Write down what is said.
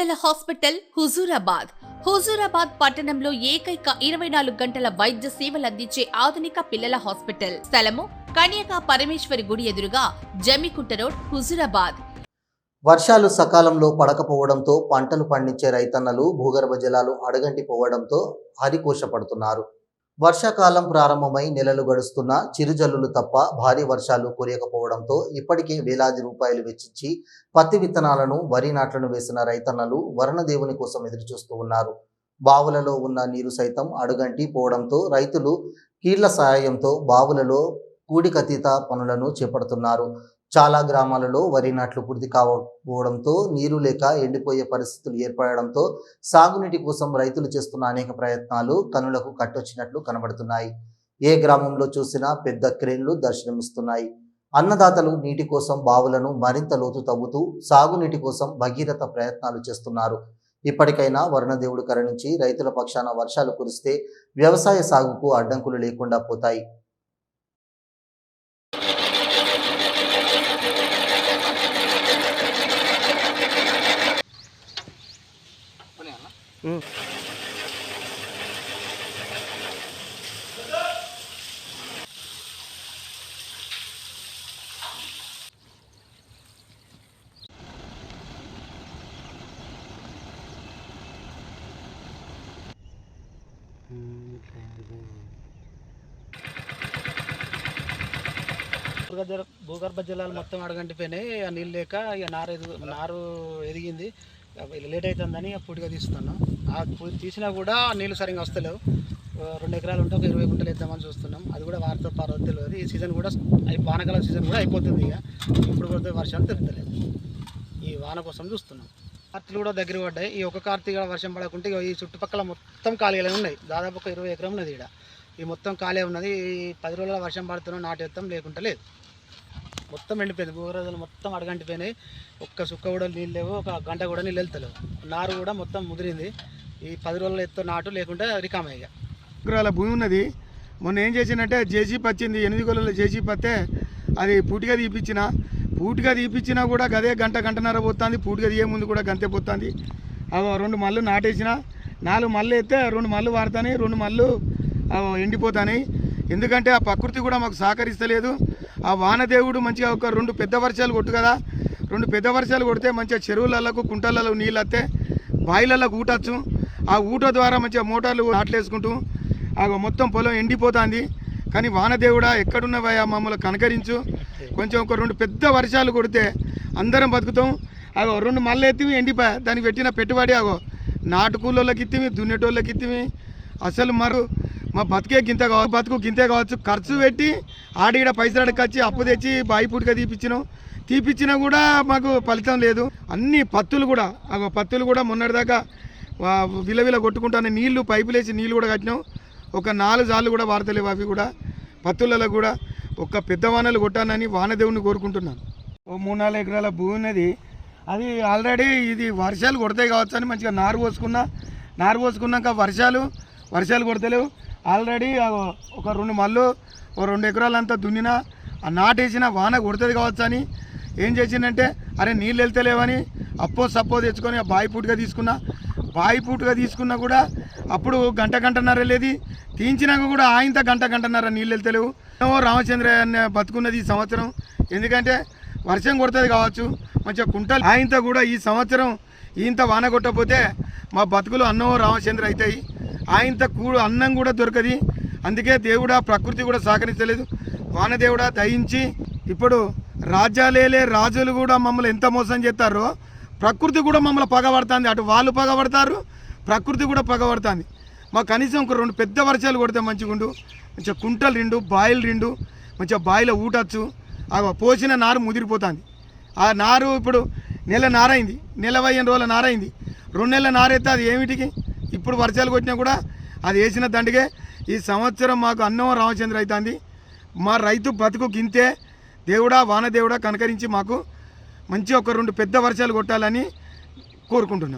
పిల్లల హాస్పిటల్ హుజూరాబాద్. హుజూరాబాద్ పట్టణంలో ఏకైక ఇరవై నాలుగు గంటల వైద్య సేవలు అందించే ఆధునిక పిల్లల హాస్పిటల్ స్థలము కన్యకా పరమేశ్వరి గుడి ఎదురుగా జమికుంట రోడ్ హుజూరాబాద్. వర్షాలు సకాలంలో పడకపోవడంతో పంటలు పండించే రైతన్నలు భూగర్భ జలాలు అడగంటి పోవడంతో హరికోశపడుతున్నారు. వర్షాకాలం ప్రారంభమై నెలలు గడుస్తున్నా చిరుజల్లులు తప్ప భారీ వర్షాలు కురియకపోవడంతో ఇప్పటికే వేలాది రూపాయలు వెచ్చించి పత్తి విత్తనాలను వరి నాట్లను వేసిన రైతన్నలు వరుణదేవుని కోసం ఎదురుచూస్తూ ఉన్నారు. బావులలో ఉన్న నీరు సైతం అడుగంటి పోవడంతో రైతులు కీళ్ళ సహాయంతో బావులలో కూడికతీత పనులను చేపడుతున్నారు. చాలా గ్రామాలలో వరి నాట్లు పూర్తి కాకపోవడంతో నీరు లేక ఎండిపోయే పరిస్థితులు ఏర్పడడంతో సాగునీటి కోసం రైతులు చేస్తున్న అనేక ప్రయత్నాలు కనులకు కట్టొచ్చినట్లు కనబడుతున్నాయి. ఏ గ్రామంలో చూసినా పెద్ద క్రేన్లు దర్శనమిస్తున్నాయి. అన్నదాతలు నీటి కోసం బావులను మరింత లోతు తవ్వుతూ సాగునీటి కోసం భగీరథ ప్రయత్నాలు చేస్తున్నారు. ఇప్పటికైనా వరుణదేవుడు కరుణించి రైతుల పక్షాన వర్షాలు కురిస్తే వ్యవసాయ సాగుకు అడ్డంకులు లేకుండా పోతాయి. భూగర్భ భూగర్భ జలాలు మొత్తం అడగంటిపోయినాయి. ఆ నీళ్ళు లేక ఇక నారు ఎదుగు నారు ఎదిగింది. లేట్ అవుతుందని పూడిగా తీస్తున్నాం ఆ పూ- తీసినా కూడా నీళ్ళు సరిగ్గా వస్తలేవు. రెండు ఎకరాలు ఉంటే ఒక ఇరవై గుంటలు వేద్దామని చూస్తున్నాం. అది కూడా వారితో పారో తెలియదు. ఈ సీజన్ కూడా వానకాల వానకాలం సీజన్ కూడా అయిపోతుంది ఇక. ఇప్పుడు కొడితే వర్షాలు తెలుస్తలేదు ఈ వాన కోసం చూస్తున్నాం. కార్తీలు కూడా దగ్గర పడ్డాయి. ఈ ఒక కార్తీక వర్షం పడకుంటే ఈ చుట్టుపక్కల మొత్తం ఖాళీలే ఉన్నాయి. దాదాపు ఒక ఇరవై ఎకరం ఉన్నది ఇక్కడ ఈ మొత్తం ఖాళీ ఉన్నది. ఈ పది రోజుల వర్షం పడుతున్నాం నాటేస్తాం లేకుంటే లేదు. మొత్తం ఎండిపోయింది. భూగర్భాలు మొత్తం అడగంటిపోయినాయి. ఒక్క సుక్క కూడా నీళ్ళు లేవు ఒక గంట కూడా నీళ్ళు వెళ్తలేవు. నారు కూడా మొత్తం ముదిరింది. ఈ పది రోజులు ఎత్తు నాటు లేకుంటే రికామయ్య ఎకరాల భూమి ఉన్నది. మొన్న ఏం చేసినంటే జేసీ వచ్చింది ఎనిమిది గొల్లల జేసీ వస్తే అది పూటిగా తీపిచ్చిన పూటిగా తీపిచ్చినా కూడా గదే గంట గంటన్నర పోతుంది. పూటిగా తీయే ముందు కూడా గంతే పోతుంది. అవి రెండు మళ్ళు నాటేసిన నాలుగు మళ్ళు అయితే రెండు మళ్ళు వాడతాయి రెండు మళ్ళు ఎండిపోతాయి ఎందుకంటే ఆ ప్రకృతి కూడా మాకు సహకరిస్తలేదు. ఆ వానదేవుడు మంచిగా ఒక రెండు పెద్ద వర్షాలు కొట్టు కదా. రెండు పెద్ద వర్షాలు కొడితే మంచిగా చెరువులలో కుంటలలో నీళ్ళు వస్తే బాయిలలో ఊటచ్చు. ఆ ఊట ద్వారా మంచిగా మోటార్లు నాట్లేసుకుంటూ ఆ మొత్తం పొలం ఎండిపోతుంది. కానీ వానదేవుడా ఎక్కడున్నవయ్యా మమ్మల్ని కనకరించు. కొంచెం ఒక రెండు పెద్ద వర్షాలు కొడితే అందరం బతుకుతాం. అగో రెండు మళ్ళీ ఎత్తివి ఎండిపోయా దానికి పెట్టిన పెట్టుబడి అగో నాటుకూళ్ళకి ఇత్తివి దున్నేటోళ్ళకి ఇత్తివి. అసలు మరు మా బతికే గింత కావచ్చు బతుకు గింతే కావచ్చు. ఖర్చు పెట్టి ఆడిగడ పైసలు అడగచ్చి అప్పు తెచ్చి బాయి పూటిగా తీపిచ్చినాం. తీపిచ్చినా కూడా మాకు ఫలితం లేదు. అన్ని పత్తులు కూడా పత్తులు కూడా మొన్నటిదాకా వా- విలవిల కొట్టుకుంటానే నీళ్ళు పైపులు వేసి నీళ్ళు కూడా కట్టినాం. ఒక నాలుగు సార్లు కూడా వాడతలేవు అవి కూడా. పత్తులలో కూడా ఒక పెద్ద వానలు కొట్టానని వానదేవుని కోరుకుంటున్నాను. ఓ మూడు నాలుగు ఎకరాల భూమి ఉన్నది. అది ఆల్రెడీ ఇది వర్షాలు కొడతాయి కావచ్చు అని మంచిగా నారు పోసుకున్నా. నారు పోసుకున్నాక వర్షాలు వర్షాలు కొడతలేవు. ఆల్రెడీ ఒక రెండు మళ్ళు ఒక రెండు ఎకరాలంతా దున్నినా ఆ నాటేసిన వాన కొడుతుంది కావచ్చు అని. ఏం చేసిందంటే అరే నీళ్ళు వెళ్తలేవని అప్పో సప్పో తెచ్చుకొని ఆ బాయి పూటగా తీసుకున్నా. బాయి పూటగా తీసుకున్నా కూడా అప్పుడు గంట గంటన్నర వెళ్ళేది. తీయించినాక కూడా ఆయంత గంట గంటన్నర నీళ్ళు వెళ్తలేవు. రామచంద్రయ్య రామచంద్ర బతుకున్నది ఈ సంవత్సరం. ఎందుకంటే వర్షం కొడుతుంది కావచ్చు మంచిగా కుంటలు ఆయంత కూడా ఈ సంవత్సరం ఇంత వాన కొట్టకపోతే మా బతుకులు అన్నం రామచంద్ర అవుతాయి. ఆయనంత కూడు అన్నం కూడా దొరకది. అందుకే దేవుడా ప్రకృతి కూడా సహకరించలేదు. వానదేవుడా దయించి ఇప్పుడు రాజ్యాలేలే రాజులు కూడా మమ్మల్ని ఎంత మోసం చేస్తారో ప్రకృతి కూడా మమ్మల్ని పగబడుతుంది. అటు వాళ్ళు పగబడతారు ప్రకృతి కూడా పగబడుతుంది. మాకు కనీసం ఒక రెండు పెద్ద వర్షాలు కొడితే మంచిగుండు మంచిగా కుంటలు రెండు బాయిలు రెండు మంచిగా బాయిలో ఊటచ్చు. ఆ పోసిన నారు ముదిరిపోతుంది. ఆ నారు ఇప్పుడు నెల నారైంది. నెల రోజుల నారైంది. రెండు నెలల నారైతే అది ఏమిటికి? ఇప్పుడు వర్షాలు కొట్టినా కూడా అది వేసిన దండగే ఈ సంవత్సరం మాకు అన్నం రామచంద్ర అవుతుంది మా రైతు బతుకు గింతే దేవుడా వానదేవుడా కనకరించి మాకు మంచి ఒక రెండు పెద్ద వర్షాలు కొట్టాలని కోరుకుంటున్నాను